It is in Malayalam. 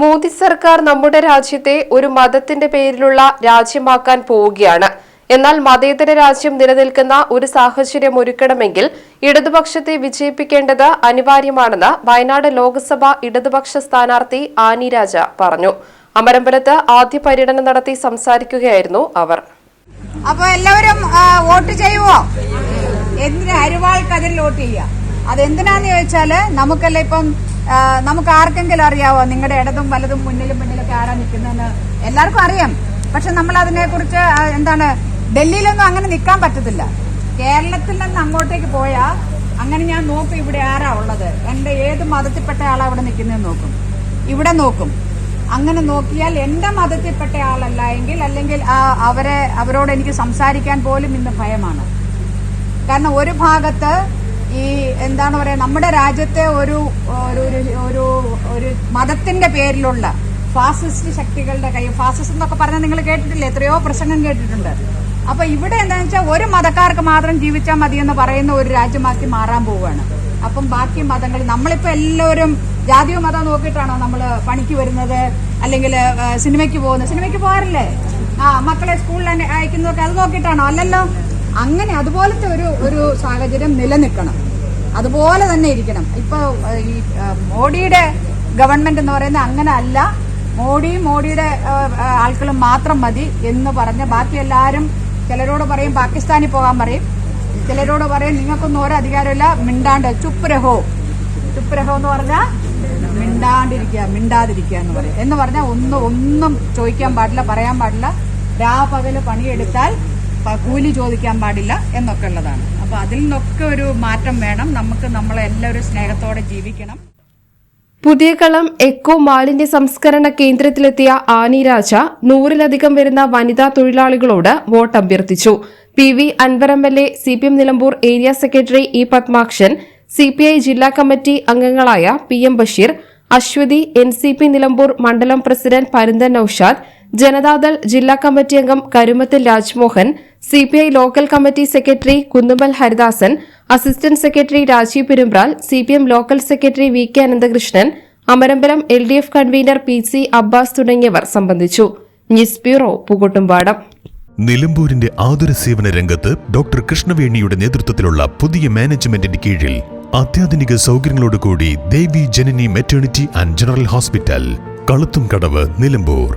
മോദി സർക്കാർ നമ്മുടെ രാജ്യത്തെ ഒരു മതത്തിന്റെ പേരിലുള്ള രാജ്യമാക്കാൻ പോവുകയാണ്. എന്നാൽ മതേതര രാജ്യം നിലനിൽക്കുന്ന ഒരു സാഹചര്യം ഒരുക്കണമെങ്കിൽ ഇടതുപക്ഷത്തെ വിജയിപ്പിക്കേണ്ടത് അനിവാര്യമാണെന്ന് വയനാട് ലോക്സഭ ഇടതുപക്ഷ സ്ഥാനാർത്ഥി ആനി രാജ പറഞ്ഞു. അമരമ്പലത്ത് ആദ്യ പര്യടനം നടത്തി സംസാരിക്കുകയായിരുന്നു അവർ. അപ്പൊ എല്ലാവരും വോട്ട് ചെയ്യുവോ? എന്തിനാ അരിവാൾക്കതിൽ വോട്ട് ചെയ്യുക? അതെന്തിനാന്ന് ചോദിച്ചാൽ നമുക്കല്ല ഇപ്പം നമുക്ക് ആർക്കെങ്കിലും അറിയാവോ നിങ്ങളുടെ ഇടതും വലതും മുന്നിലും പിന്നിലൊക്കെ ആരാ നിൽക്കുന്നതെന്ന് എല്ലാവർക്കും അറിയാം. പക്ഷെ നമ്മൾ അതിനെ കുറിച്ച് എന്താണ് ഡൽഹിയിലൊന്നും അങ്ങനെ നിൽക്കാൻ പറ്റത്തില്ല. കേരളത്തിൽ നിന്ന് അങ്ങോട്ടേക്ക് പോയാൽ അങ്ങനെ ഞാൻ നോക്കും ഇവിടെ ആരാ ഉള്ളത്. എന്റെ ഏത് മതത്തിൽപ്പെട്ട ആളാ അവിടെ നിൽക്കുന്നതെന്ന് നോക്കും. ഇവിടെ നോക്കും. അങ്ങനെ നോക്കിയാൽ എന്റെ മതത്തിൽപ്പെട്ട ആളല്ല എങ്കിൽ അല്ലെങ്കിൽ അവരെ അവരോട് എനിക്ക് സംസാരിക്കാൻ പോലും ഇന്ന് ഭയമാണ്. കാരണം ഒരു ഭാഗത്ത് ഈ എന്താണ് പറയുക നമ്മുടെ രാജ്യത്തെ ഒരു ഒരു ഒരു- ഒരു മതത്തിന്റെ പേരിലുള്ള ഫാസിസ്റ്റ് ശക്തികളുടെ കൈ ഫാസിസ്റ്റ് എന്നൊക്കെ പറഞ്ഞാൽ നിങ്ങൾ കേട്ടിട്ടില്ലേ എത്രയോ പ്രസംഗം കേട്ടിട്ടുണ്ട്. അപ്പൊ ഇവിടെ എന്താണെന്ന് വെച്ചാൽ ഒരു മതക്കാർക്ക് മാത്രം ജീവിച്ചാൽ മതി എന്ന് പറയുന്ന ഒരു രാജ്യമാക്കി മാറാൻ പോവുകയാണ്. അപ്പം ബാക്കി മതങ്ങൾ നമ്മളിപ്പോ എല്ലാവരും ജാതിയോ മതം നോക്കിയിട്ടാണോ നമ്മൾ പണിക്ക് വരുന്നത്? അല്ലെങ്കിൽ സിനിമയ്ക്ക് പോകുന്നത്? സിനിമയ്ക്ക് പോകാറില്ലേ? ആ മക്കളെ സ്കൂളിൽ അയക്കുന്നതൊക്കെ അത് നോക്കിയിട്ടാണോ? അല്ലല്ലോ? അങ്ങനെ അതുപോലത്തെ ഒരു ഒരു സാഹചര്യം നിലനിൽക്കണം. അതുപോലെ തന്നെ ഇരിക്കണം. ഇപ്പൊ ഈ മോഡിയുടെ ഗവൺമെന്റ് എന്ന് പറയുന്നത് അങ്ങനെ അല്ല. മോഡിയും മോഡിയുടെ ആൾക്കളും മാത്രം മതി എന്ന് പറഞ്ഞ് ബാക്കി എല്ലാവരും ചിലരോട് പറയും പാകിസ്ഥാനിൽ പോകാൻ പറയും. ചിലരോട് പറയും നിങ്ങൾക്കൊന്നും ഓരോ അധികാരമില്ല. മിണ്ടാണ്ട് ചുപ്രഹോ ചുപ്രഹോ എന്ന് പറഞ്ഞാൽ മിണ്ടാണ്ടിരിക്കുക മിണ്ടാതിരിക്കുക എന്ന് പറയും. എന്ന് പറഞ്ഞാൽ ഒന്നും ഒന്നും ചോദിക്കാൻ പാടില്ല പറയാൻ പാടില്ല. രാപകൽ പണിയെടുത്താൽ കൂലി ചോദിക്കാൻ പാടില്ല എന്നൊക്കെ ഉള്ളതാണ്. അപ്പൊ അതിൽ നിന്നൊക്കെ ഒരു മാറ്റം വേണം. നമുക്ക് നമ്മളെല്ലാവരും സ്നേഹത്തോടെ ജീവിക്കണം. പുതിയ കളം എക്കോ മാലിന്യ സംസ്കരണ കേന്ദ്രത്തിലെത്തിയ ആനി രാജ നൂറിലധികം വരുന്ന വനിതാ തൊഴിലാളികളോട് വോട്ട് അഭ്യർത്ഥിച്ചു P V Anvar M L A C P M Nilambur area secretary E Padmakshan C P I ജില്ലാ കമ്മിറ്റി അംഗങ്ങളായ P M Basheer Aswathi N C P Nilambur മണ്ഡലം പ്രസിഡന്റ് പരുന്തൻ നൌഷാദ് ജനതാദൾ ജില്ലാ കമ്മിറ്റി അംഗം Karumathil Rajmohan C P I local committee secretary Kunnumal Haridasan assistant secretary Rajeev Perumbral C P M local secretary V K Ananthakrishnan Amarambalam L D F convener P C Abbas തുടങ്ങിയവർ സംബന്ധിച്ചു. News bureau Pookkottumpadam. നിലമ്പൂരിന്റെ ആതുര സേവന രംഗത്ത് ഡോക്ടർ കൃഷ്ണവേണിയുടെ നേതൃത്വത്തിലുള്ള പുതിയ മാനേജ്മെന്റിന്റെ കീഴിൽ അത്യാധുനിക സൗകര്യങ്ങളോടുകൂടി Devi Janani maternity and general hospital Kaluthum Kadavu Nilambur.